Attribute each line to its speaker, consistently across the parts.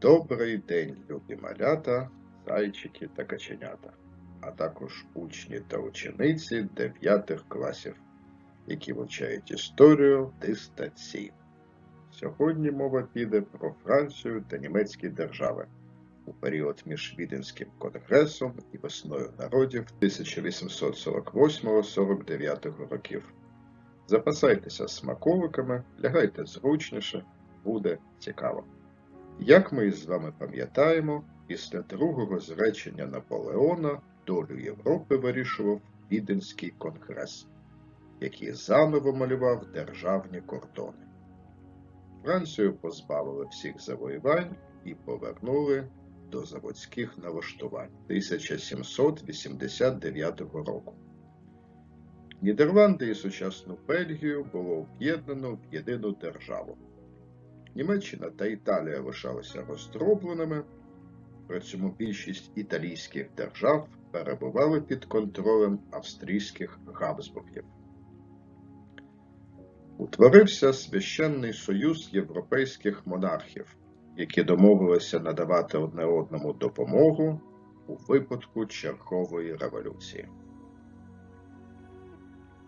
Speaker 1: Добрий день, любі малята, зайчики та каченята, а також учні та учениці 9 класів, які вивчають історію дистанційно. Сьогодні мова піде про Францію та німецькі держави у період між Віденським конгресом і весною народів 1848-49 років. Запасайтеся смаковиками, лягайте зручніше, буде цікаво. Як ми із вами пам'ятаємо, після другого зречення Наполеона долю Європи вирішував Віденський конгрес, який заново малював державні кордони. Францію позбавили всіх завоювань і повернули до заводських налаштувань 1789 року. Нідерланди і сучасну Бельгію було об'єднано в єдину державу. Німеччина та Італія лишалися роздробленими, при цьому більшість італійських держав перебували під контролем австрійських Габсбургів. Утворився священний союз європейських монархів, які домовилися надавати одне одному допомогу у випадку чергової революції.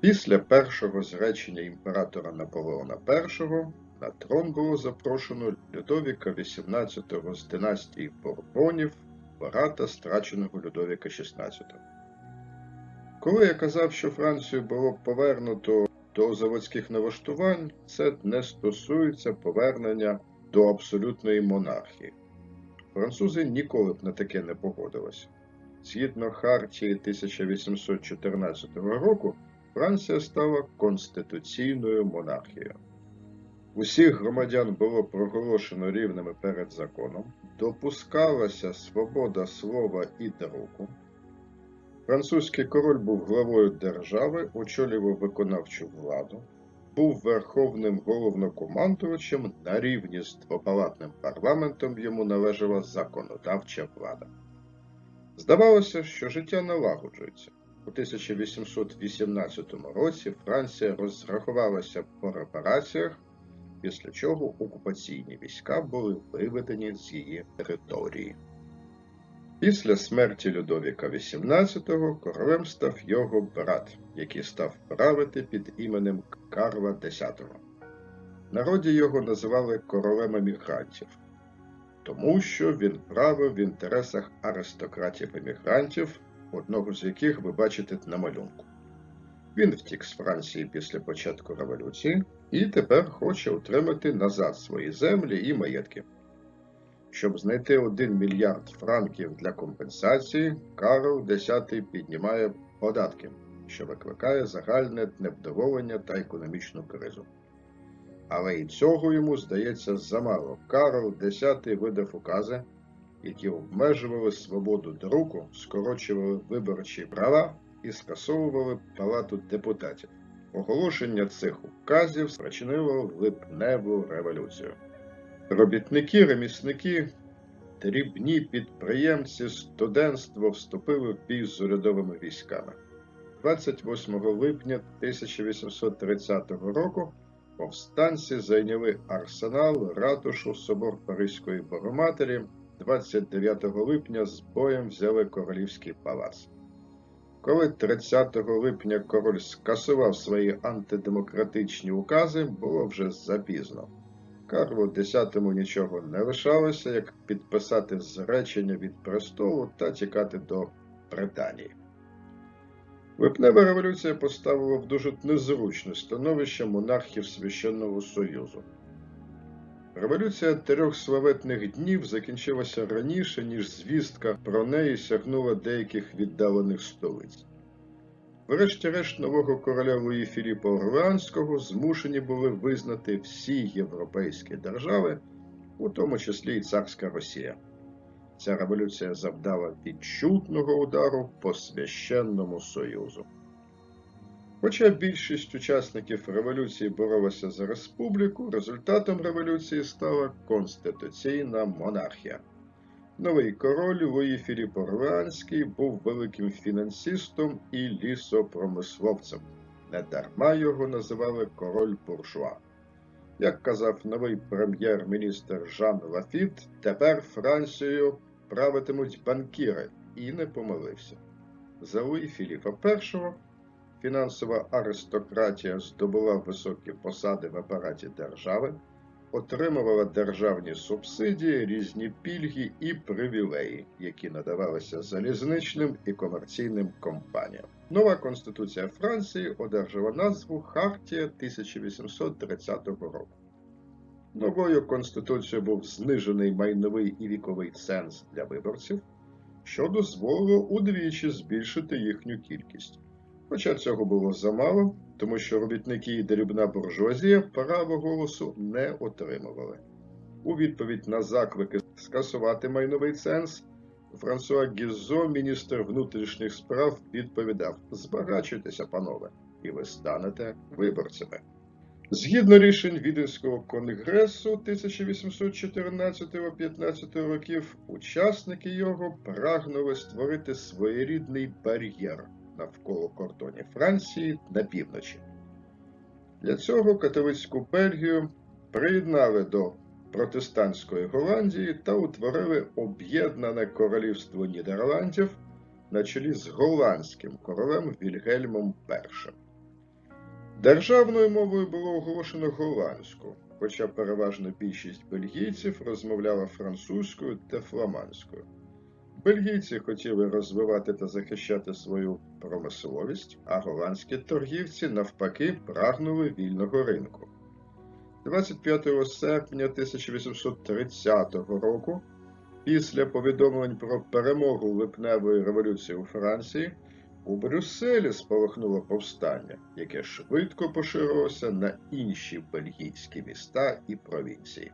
Speaker 1: Після першого зречення імператора Наполеона І на трон було запрошено Людовіка XVIII з династії Бурбонів, брата страченого Людовіка XVI. Коли я казав, що Францію було повернуто до заводських налаштувань, це не стосується повернення до абсолютної монархії. Французи ніколи б на таке не погодилися. Згідно Хартії 1814 року, Франція стала конституційною монархією. Усіх громадян було проголошено рівними перед законом, допускалася свобода слова і друку. Французький король був главою держави, очолював виконавчу владу, був верховним головнокомандувачем на рівні з двопалатним парламентом йому належала законодавча влада. Здавалося, що життя налагоджується. У 1818 році Франція розрахувалася по репараціях, після чого окупаційні війська були виведені з її території. Після смерті Людовіка XVIII королем став його брат, який став правити під іменем Карла X. Народі його називали королем емігрантів, тому що він правив в інтересах аристократів-емігрантів, одного з яких ви бачите на малюнку. Він втік з Франції після початку революції і тепер хоче отримати назад свої землі і маєтки. Щоб знайти 1 мільярд франків для компенсації, Карл X піднімає податки, що викликає загальне невдоволення та економічну кризу. Але і цього йому здається замало. Карл X видав укази, які обмежували свободу друку, скорочували виборчі права і скасовували палату депутатів. Оголошення цих указів спричинило липневу революцію. Робітники, ремісники, дрібні підприємці, студентство вступили в бій з урядовими військами. 28 липня 1830 року повстанці зайняли арсенал, ратушу, собор Паризької Богоматері. 29 липня з боєм взяли королівський палац. Коли 30 липня король скасував свої антидемократичні укази, було вже запізно. Карлу X нічого не лишалося, як підписати зречення від престолу та тікати до Британії. Липнева революція поставила в дуже незручне становище монархів Священного Союзу. Революція трьох славетних днів закінчилася раніше, ніж звістка про неї сягнула деяких віддалених столиць. Врешті-решт нового короля Луї Філіпа Орлеанського змушені були визнати всі європейські держави, у тому числі і царська Росія. Ця революція завдала відчутного удару по священному союзу. Хоча більшість учасників революції боролася за республіку, результатом революції стала конституційна монархія. Новий король Луї Філіп Орлеанський був великим фінансистом і лісопромисловцем. Недарма його називали король буржуа. Як казав новий прем'єр-міністр Жан Лафіт, тепер Францією правитимуть банкіри, і не помилився. За Луї Філіпа І фінансова аристократія здобула високі посади в апараті держави, отримувала державні субсидії, різні пільги і привілеї, які надавалися залізничним і комерційним компаніям. Нова Конституція Франції одержала назву Хартія 1830 року. Новою конституцією був знижений майновий і віковий ценз для виборців, що дозволило удвічі збільшити їхню кількість. Хоча цього було замало, тому що робітники і дрібна буржуазія право голосу не отримували. У відповідь на заклики скасувати майновий ценз, Франсуа Гізо, міністр внутрішніх справ, відповідав: Збагачуйтеся, панове, і ви станете виборцями. Згідно рішень Віденського конгресу 1814-15 років, учасники його прагнули створити своєрідний бар'єр навколо кордонів Франції на півночі. Для цього католицьку Бельгію приєднали до протестантської Голландії та утворили Об'єднане Королівство Нідерландів на чолі з голландським королем Вільгельмом І. Державною мовою було оголошено голландську, хоча переважна більшість бельгійців розмовляла французькою та фламандською. Бельгійці хотіли розвивати та захищати свою промисловість, а голландські торгівці навпаки прагнули вільного ринку. 25 серпня 1830 року, після повідомлень про перемогу липневої революції у Франції, у Брюсселі спалахнуло повстання, яке швидко поширилося на інші бельгійські міста і провінції.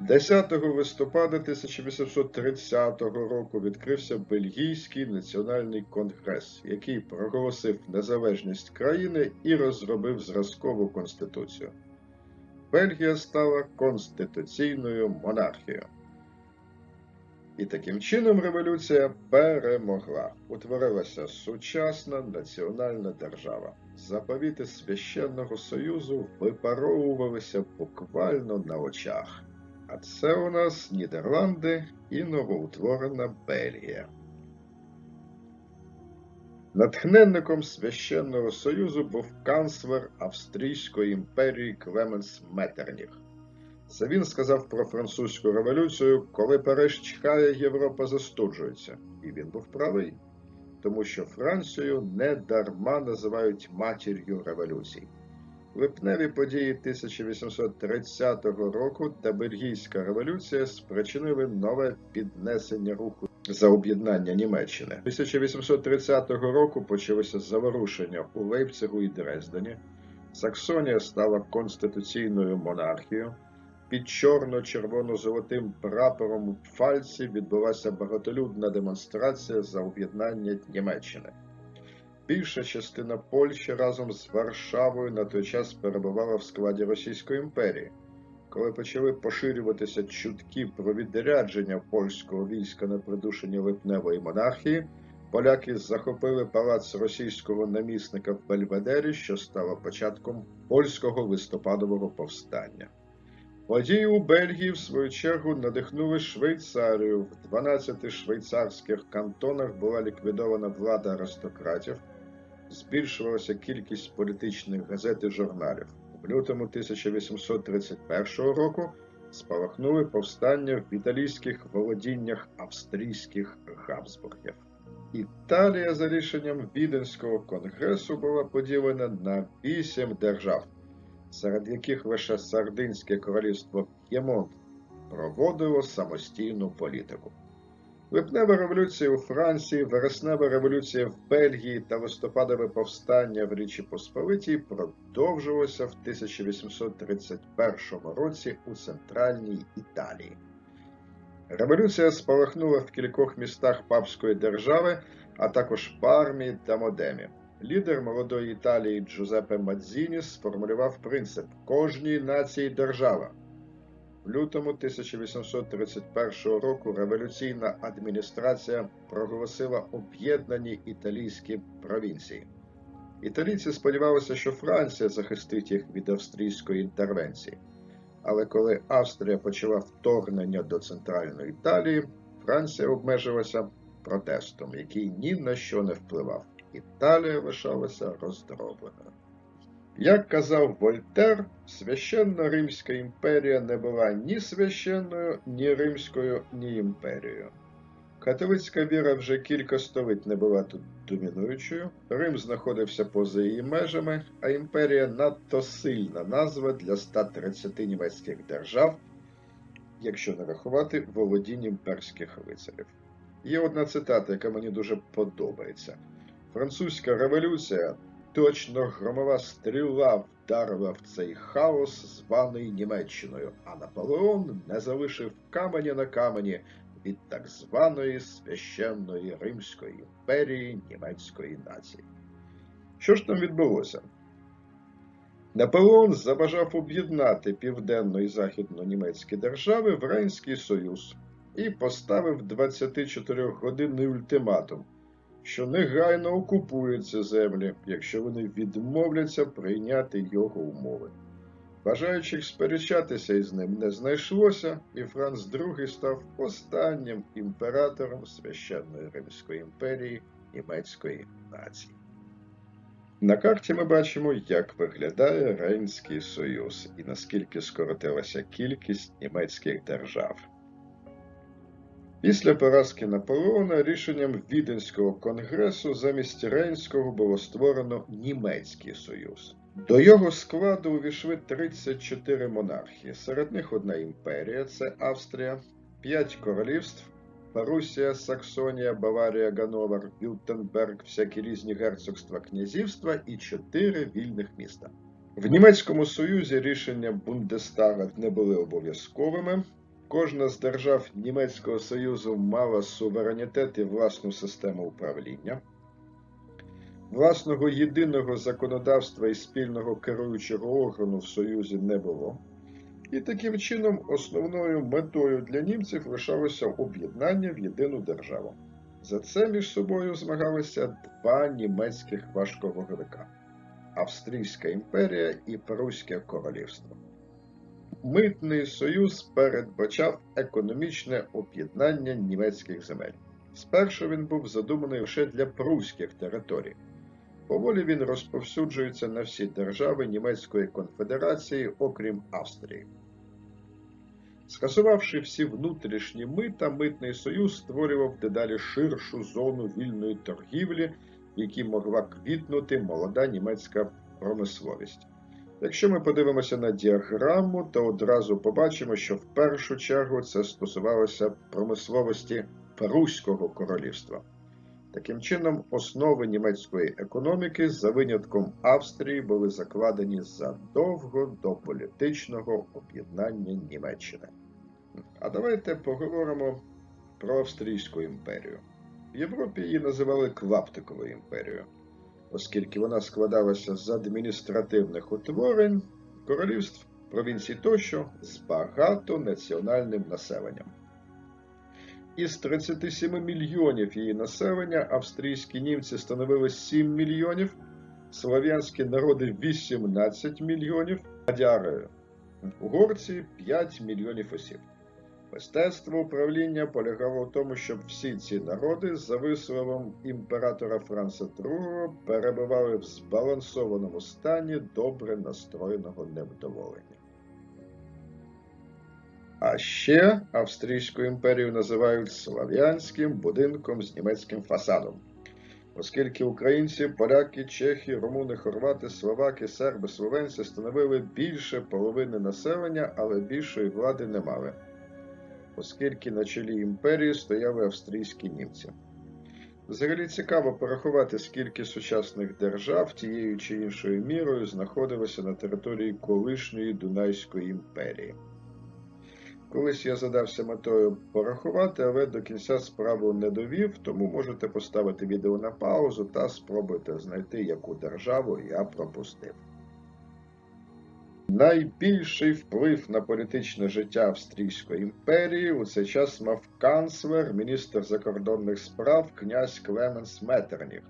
Speaker 1: 10 листопада 1830 року відкрився Бельгійський національний конгрес, який проголосив незалежність країни і розробив зразкову конституцію. Бельгія стала конституційною монархією. І таким чином революція перемогла. Утворилася сучасна національна держава. Заповіти священного союзу випаровувалися буквально на очах. А це у нас Нідерланди і новоутворена Бельгія. Натхненником священного союзу був канцлер Австрійської імперії Клеменс Метерніх. Це він сказав про французьку революцію, коли Париж чекає, Європа застуджується. І він був правий, тому що Францію не дарма називають матір'ю революцій. Липневі події 1830 року та Бельгійська революція спричинили нове піднесення руху за об'єднання Німеччини. 1830 року почалося заворушення у Лейпцигу і Дрездені. Саксонія стала конституційною монархією. Під чорно-червоно-золотим прапором у Пфальці відбулася багатолюдна демонстрація за об'єднання Німеччини. Більша частина Польщі разом з Варшавою на той час перебувала в складі Російської імперії. Коли почали поширюватися чутки про відрядження польського війська на придушення липневої монархії, поляки захопили палац російського намісника в Бельведері, що стало початком польського листопадового повстання. Події у Бельгії, в свою чергу, надихнули Швейцарію. В 12 швейцарських кантонах була ліквідована влада аристократів, збільшувалася кількість політичних газет і журналів. У лютому 1831 року спалахнули повстання в італійських володіннях австрійських Габсбургів. Італія за рішенням Віденського конгресу була поділена на вісім держав серед яких лише Сардинське королівство П'ємонт проводило самостійну політику. Липнева революція у Франції, вереснева революція в Бельгії та листопадове повстання в Річі Посполитій продовжилося в 1831 році у центральній Італії. Революція спалахнула в кількох містах папської держави, а також Пармі та Модемі. Лідер молодої Італії Джузеппе Мадзіні сформулював принцип кожній нації держава. В лютому 1831 року революційна адміністрація проголосила об'єднані італійські провінції. Італійці сподівалися, що Франція захистить їх від австрійської інтервенції. Але коли Австрія почала вторгнення до центральної Італії, Франція обмежилася протестом, який ні на що не впливав. Італія лишалася роздробленою. Як казав Вольтер, священна Римська імперія не була ні священною, ні римською, ні імперією. Католицька віра вже кілька століть не була тут домінуючою, Рим знаходився поза її межами, а імперія надто сильна назва для 130 німецьких держав, якщо не рахувати володінь імперських лицарів. Є одна цитата, яка мені дуже подобається. Французька революція точно громова стріла вдарила в цей хаос, званий Німеччиною, а Наполеон не залишив каменя на камені від так званої священної Римської імперії німецької нації. Що ж там відбулося? Наполеон забажав об'єднати південно і західно-німецькі держави в Рейнський Союз і поставив 24-годинний ультиматум, що негайно окупують ці землі, якщо вони відмовляться прийняти його умови. Бажаючих сперечатися із ним не знайшлося, і Франц II став останнім імператором священної Римської імперії німецької нації. На карті ми бачимо, як виглядає Рейнський Союз і наскільки скоротилася кількість німецьких держав. Після поразки Наполеона рішенням Віденського конгресу замість Рейнського було створено Німецький Союз. До його складу увійшли 34 монархії. Серед них одна імперія це Австрія, 5 королівств Парусія, Саксонія, Баварія, Гановер, Вілтенберг, всякі різні герцогства князівства і 4 вільних міста. В Німецькому Союзі рішення Бундестага не були обов'язковими. Кожна з держав Німецького Союзу мала суверенітет і власну систему управління. Власного єдиного законодавства і спільного керуючого органу в Союзі не було. І таким чином основною метою для німців лишалося об'єднання в єдину державу. За це між собою змагалися два німецьких важковаговика Австрійська імперія і Пруське королівство. Митний союз передбачав економічне об'єднання німецьких земель. Спершу він був задуманий лише для пруських територій. Поволі він розповсюджується на всі держави Німецької конфедерації, окрім Австрії. Скасувавши всі внутрішні мита, митний союз створював дедалі ширшу зону вільної торгівлі, в якій могла квітнути молода німецька промисловість. Якщо ми подивимося на діаграму, то одразу побачимо, що в першу чергу це стосувалося промисловості Паруського королівства. Таким чином, основи німецької економіки, за винятком Австрії, були закладені задовго до політичного об'єднання Німеччини. А давайте поговоримо про Австрійську імперію. В Європі її називали Клаптиковою імперією, оскільки вона складалася з адміністративних утворень, королівств, провінцій тощо з багатонаціональним населенням. Із 37 мільйонів її населення австрійські німці становили 7 мільйонів, слов'янські народи 18 мільйонів, мадяри угорці 5 мільйонів осіб. Мистецтво управління полягало в тому, щоб всі ці народи, за висловом імператора Франца II, перебували в збалансованому стані добре настроєного невдоволення. А ще Австрійську імперію називають Слав'янським будинком з німецьким фасадом, оскільки українці, поляки, чехи, румуни, хорвати, словаки, серби, словенці становили більше половини населення, але більшої влади не мали, оскільки на чолі імперії стояли австрійські німці. Взагалі цікаво порахувати, скільки сучасних держав тією чи іншою мірою знаходилося на території колишньої Дунайської імперії. Колись я задався метою порахувати, але до кінця справу не довів, тому можете поставити відео на паузу та спробуйте знайти, яку державу я пропустив. Найбільший вплив на політичне життя Австрійської імперії у цей час мав канцлер, міністр закордонних справ князь Клеменс Метерніх.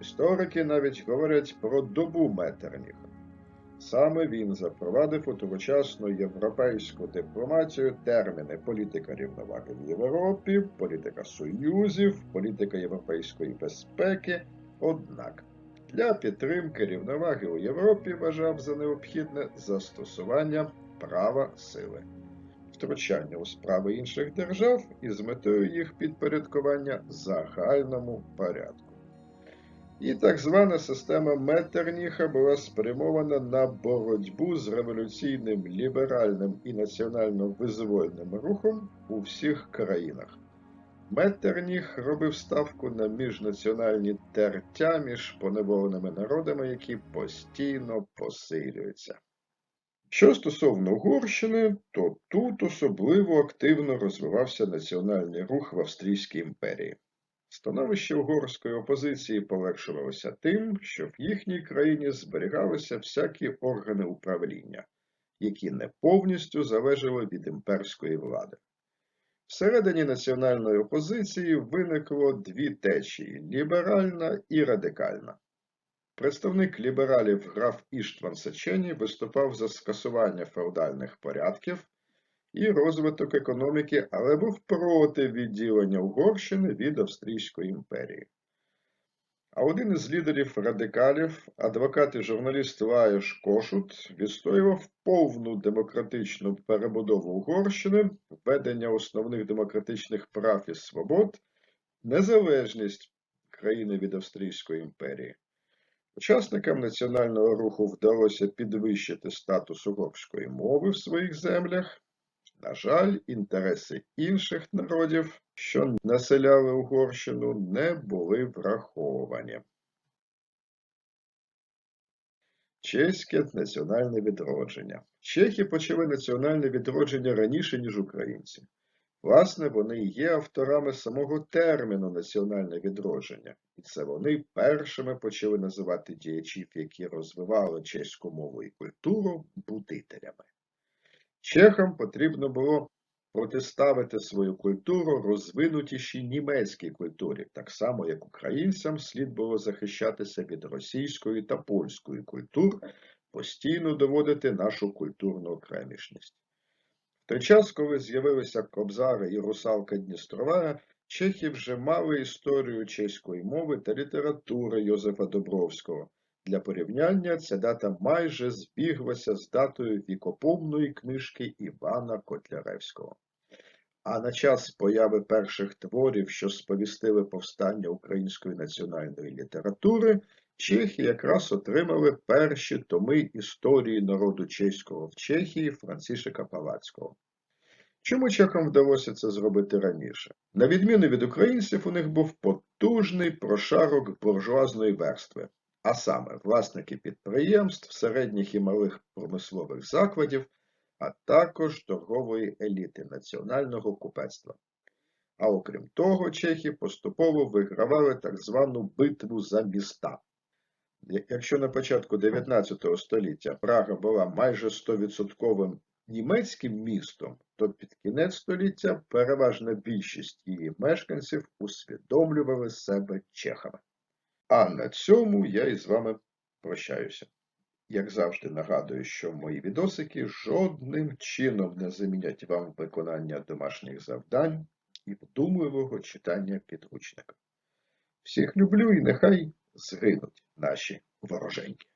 Speaker 1: Історики навіть говорять про добу Меттерніха. Саме він запровадив у тогочасну європейську дипломатію терміни політика рівноваги в Європі, політика союзів, політика європейської безпеки. Однак для підтримки рівноваги у Європі вважав за необхідне застосування права сили, втручання у справи інших держав із метою їх підпорядкування загальному порядку. І так звана система Меттерніха була спрямована на боротьбу з революційним ліберальним і національно-визвольним рухом у всіх країнах. Меттерніх робив ставку на міжнаціональні тертя між поневоленими народами, які постійно посилюються. Що стосовно Угорщини, то тут особливо активно розвивався національний рух в Австрійській імперії. Становище угорської опозиції полегшувалося тим, що в їхній країні зберігалися всякі органи управління, які не повністю залежали від імперської влади. Всередині національної опозиції виникло дві течії ліберальна і радикальна. Представник лібералів граф Іштван Сечені виступав за скасування феодальних порядків і розвиток економіки, але був проти відділення Угорщини від Австрійської імперії. А один із лідерів радикалів, адвокат і журналіст Лаєш Кошут, відстоював повну демократичну перебудову Угорщини, введення основних демократичних прав і свобод, незалежність країни від Австрійської імперії. Учасникам національного руху вдалося підвищити статус угорської мови в своїх землях. На жаль, інтереси інших народів, що населяли Угорщину, не були враховані. Чеське національне відродження. Чехи почали національне відродження раніше, ніж українці. Власне, вони є авторами самого терміну національне відродження, і це вони першими почали називати діячів, які розвивали чеську мову і культуру, будителями. Чехам потрібно було протиставити свою культуру розвинутішій німецькій культурі, так само як українцям слід було захищатися від російської та польської культур, постійно доводити нашу культурну окремішність. В той час, коли з'явилися Кобзари і русалка Дністрова, чехи вже мали історію чеської мови та літератури Йозефа Добровського. Для порівняння ця дата майже збіглася з датою вікопомної книжки Івана Котляревського. А на час появи перших творів, що сповістили повстання української національної літератури, чехи якраз отримали перші томи історії народу чеського в Чехії Францишека Палацького. Чому чехам вдалося це зробити раніше? На відміну від українців, у них був потужний прошарок буржуазної верстви, а саме власники підприємств, середніх і малих промислових закладів, а також торгової еліти національного купецтва. А окрім того, чехи поступово вигравали так звану битву за міста. Якщо на початку 19 століття Прага була майже 100% німецьким містом, то під кінець століття переважна більшість її мешканців усвідомлювали себе чехами. А на цьому я із вами прощаюся. Як завжди нагадую, що мої відосики жодним чином не замінять вам виконання домашніх завдань і вдумливого читання підручника. Всіх люблю і нехай згинуть наші вороженьки.